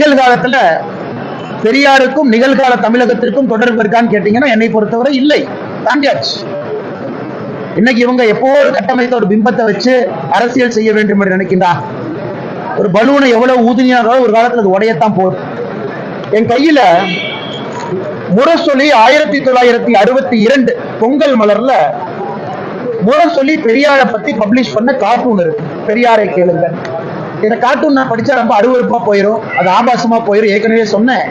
நிகழ்காலத்துல பெரியாருக்கும் நிகழ்கால தமிழகத்திற்கும் தொடர்பு இருக்கான்னு கேட்டீங்கன்னா என்னை பொறுத்தவரை இல்லை. தாண்டியாச்சு. இன்னைக்கு இவங்க எப்போ ஒரு கட்டமைத்த ஒரு பிம்பத்தை வச்சு அரசியல் செய்ய வேண்டும் என்று நினைக்கின்றா? ஒரு பலூனை எவ்வளவு ஊதினாரோ ஒரு காலத்துல அது உடையத்தான் போகுது என் கையில முரசொலி ஆயிரத்தி தொள்ளாயிரத்தி அறுபத்தி இரண்டு பொங்கல் மலர்ல முரசொலி பெரியாரை பத்தி பப்ளிஷ் பண்ண கார்ட்டூன் இருக்கு. பெரியாரை கேளுங்கள் இந்த கார்ட்டூன் நான் படிச்சா ரொம்ப அருவருப்பா போயிடும் அது ஆபாசமா போயிடும் ஏற்கனவே சொன்னேன்.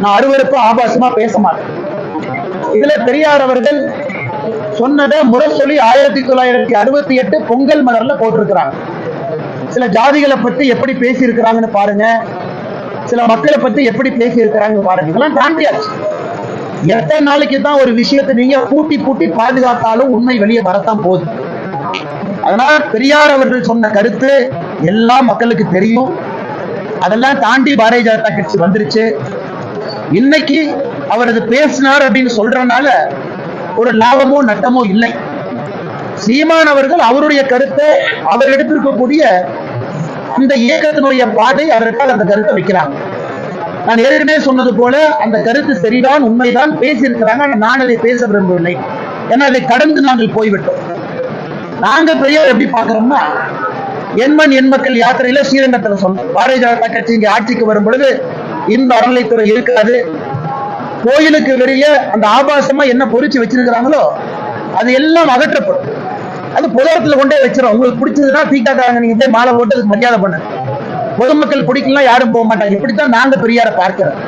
நான் அருவறுப்பா ஆபாசமா பேச மாட்டேன். இதுல பெரியார் அவர்கள் சொன்னதை முரசொலி ஆயிரத்தி தொள்ளாயிரத்தி அறுபத்தி எட்டு பொங்கல் மலர்ல போட்டிருக்கிறாங்க. சில ஜாதிகளை பத்தி எப்படி பேசி இருக்கிறாங்கன்னு பாருங்க. சில மக்களை பத்தி எப்படி பேசி இருக்கிறாங்க பாருங்க. இதெல்லாம் தாண்டியாச்சு. எத்தனை நாளைக்கு தான் ஒரு விஷயத்தை நீங்க பூட்டி பூட்டி பாதுகாத்தாலும் உண்மை வெளியே வரத்தான் போகுது. அதனால பெரியார் அவர்கள் சொன்ன கருத்து எல்லா மக்களுக்கு தெரியும். அதெல்லாம் தாண்டி பாரதிய ஜனதா கட்சி வந்துருச்சு. இன்னைக்கு அவரது பேசினார் அப்படின்னு சொல்றனால ஒரு லாபமோ நட்டமோ இல்லை. சீமான் அவர்கள் அவருடைய கருத்தை அவர் எடுத்திருக்கக்கூடிய அந்த இயக்கத்தினுடைய பாதை அவர்கள் அந்த கருத்தை வைக்கிறாங்க. நான் ஏற்கனவே சொன்னது போல அந்த கருத்து சரிதான் உண்மைதான் பேசியிருக்கிறாங்க. ஆனா நான் அதை பேச விரும்பவில்லை. ஏன்னா அதை கடந்து நாங்கள் போய்விட்டோம். நாங்க பெரியார் எப்படி பாக்குறோம்னா எண்மண் எண் மக்கள் யாத்திரையில ஸ்ரீரங்கத்துல சொன்னோம் பாரதிய ஜனதா கட்சி இங்க ஆட்சிக்கு வரும் பொழுது இந்த அறநிலைத்துறை இருக்காது கோயிலுக்கு வெளியே அந்த ஆபாசமா என்ன பொறிச்சு வச்சிருக்கிறாங்களோ அது எல்லாம் அகற்றப்படும். அது புதகத்துல கொண்டே வச்சிரும். உங்களுக்கு பிடிச்சதுன்னா தீக்காக்காரங்க நீங்க போய் மாலை போட்டு அதுக்கு மரியாதை பண்ணு பொதுமக்கள் பிடிக்கலாம் யாரும் போக மாட்டாங்க. இப்படித்தான் நாங்க பெரியாரை பார்க்கிறோம்.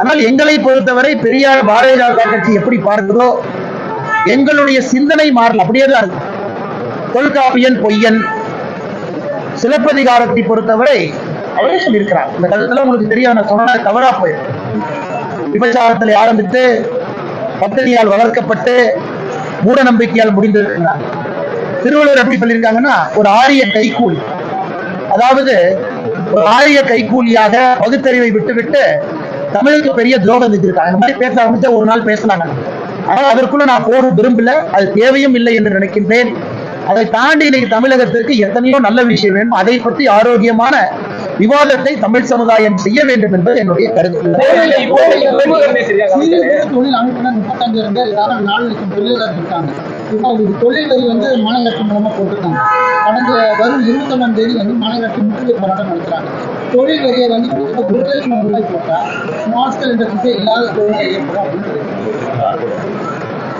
ஆனால் எங்களை பொறுத்தவரை பெரியார் பாரதிய ஜனதா கட்சி எப்படி பார்க்குதோ எங்களுடைய சிந்தனை மாறல அப்படியே தான் இருக்கு தொல்காப்பியன் பொய்யன் சிலப்பதிகாரத்தை பொறுத்தவரை அவரே சொல்லியிருக்கிறார். இந்த கருத்துல உங்களுக்கு தெரியும் நான் சொன்ன தவறா போயிடும். விபச்சாரத்தில் ஆரம்பித்து பத்தினியால் வளர்க்கப்பட்டு மூட நம்பிக்கையால் முடிந்திருக்கிறார். திருவள்ளுவர் எப்படி சொல்லியிருக்காங்கன்னா ஒரு ஆரிய கைகூலி. அதாவது ஒரு ஆரிய கைக்கூலியாக பகுத்தறிவை விட்டுவிட்டு தமிழுக்கு பெரிய துரோகம் செஞ்சிருக்காங்க இந்த மாதிரி பேச ஆரம்பிச்சா ஒரு நாள் பேசினாங்க ஆனால் அதற்குள்ள நான் போட விரும்பல அது தேவையும் இல்லை என்று நினைக்கின்றேன். அதை தாண்டி இன்னைக்கு தமிழகத்திற்கு எத்தனையோ நல்ல விஷயம் வேணும். அதை பற்றி ஆரோக்கியமான விவாதத்தை தமிழ் சமுதாயம் செய்ய வேண்டும் என்பது என்னுடைய கருத்து. தொழில் அமைப்பினர் முப்பத்தஞ்சு இருந்து ஏதாவது நாலு லட்சம் தொழிலாளர் இருக்காங்க. இப்போ அவங்களுக்கு தொழில் வரி வந்து மாநகராட்சி மூலமா போட்டிருக்காங்க. கடந்த வரும் இருபத்தொன்னாம் தேதி வந்து மாநகராட்சி முற்றுகை போராட்டம் நடத்துறாங்க. தொழில் வரியை வந்து ஒரு லட்சம் ரூபாய் போட்டா ஸ்கேல் இண்டஸ்ட்ரிஸே இல்லாத தொழிலை ஏற்படும் அப்படின்னு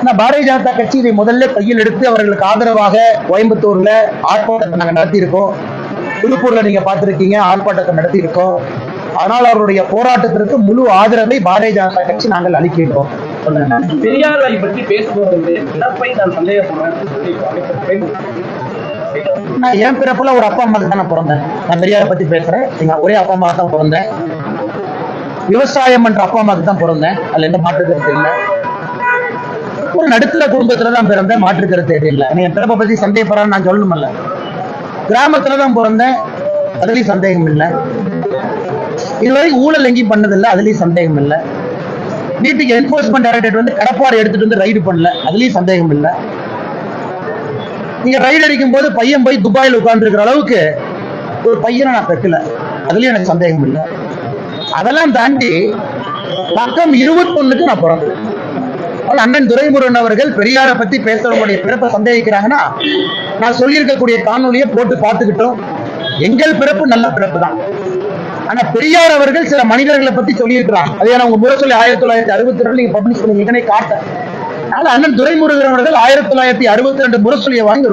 ஆனா பாரதிய ஜனதா கட்சி இதை முதல்ல கையில் எடுத்து அவர்களுக்கு ஆதரவாக கோயம்புத்தூர்ல ஆர்ப்பாட்டத்தை நாங்க நடத்தியிருக்கோம். திருப்பூர்ல நீங்க பார்த்திருக்கீங்க ஆர்ப்பாட்டத்தை நடத்தியிருக்கோம். ஆனால் அவருடைய போராட்டத்திற்கு முழு ஆதரவை பாரதிய ஜனதா கட்சி நாங்கள் அளிக்கின்றோம். பெரியார் பற்றி பேசும்போது நான் சந்தேகப்படுறேன் நான் என் பிறப்புல ஒரு அப்பா அம்மாக்கு தான் பிறந்தேன். நான் பெரியாரை பத்தி பேசுறேன். எங்க ஒரே அப்பா அம்மா தான் பிறந்தேன். விவசாயம் என்ற அப்பா அம்மாக்கு தான் பிறந்தேன். அதுல எந்த மாற்று கருத்து இல்லை. ஒரு நடுத்தர குடும்பத்துல தான் பிறந்தேன் மாற்று கருத்து இல்லை. நீ என் பிறப்பை பத்தி சந்தேகப்படுறான்னு நான் சொல்லணும்ல கிராமத்துல தான் பிறந்தேன் அதுலயும் சந்தேகம் இல்லை. இதுவரை ஊழல் எங்கேயும் பண்ணதில்லை அதுலயும் சந்தேகம் இல்லை. வீட்டுக்கு என்போர்ஸ்மெண்ட் டைரக்டரேட் வந்து கடப்பாறை எடுத்துட்டு வந்து ரைடு பண்ணல அதுலயும் சந்தேகம் இல்லை. நீங்க ரைடு அடிக்கும் போது பையன் போய் துபாயில் உட்கார்ந்து இருக்கிற அளவுக்கு ஒரு பையனை நான் பெக்கல அதுலயும் எனக்கு சந்தேகம் இல்லை. அதெல்லாம் தாண்டி பக்கம் இருபத்தொன்னுக்கு நான் பிறந்தேன். போல் அண்ணன் துரைமுருகன் அவர்கள் பெரியாரை பத்தி பேசுறவங்களுடைய பிறப்பை சந்தேகிக்கிறாங்கன்னா நான் சொல்லியிருக்கக்கூடிய காணொலியை போட்டு பார்த்துக்கிட்டோம். எங்கள் பிறப்பு நல்ல பிறப்பு தான் ஆனா பெரியார் அவர்கள் சில மனிதர்களை பத்தி சொல்லியிருக்கிறாங்க அதே நான் உங்க முறை சொல்லி ஆயிரத்தி தொள்ளாயிரத்தி அறுபத்தி ரெண்டு நீங்க பப்ளிஷ் பண்ணி இதனை காட்டேன். அதனால அண்ணன் துரைமுருகன் அவர்கள் ஆயிரத்தி தொள்ளாயிரத்தி அறுபத்தி ரெண்டு முரசொலியை வாங்கி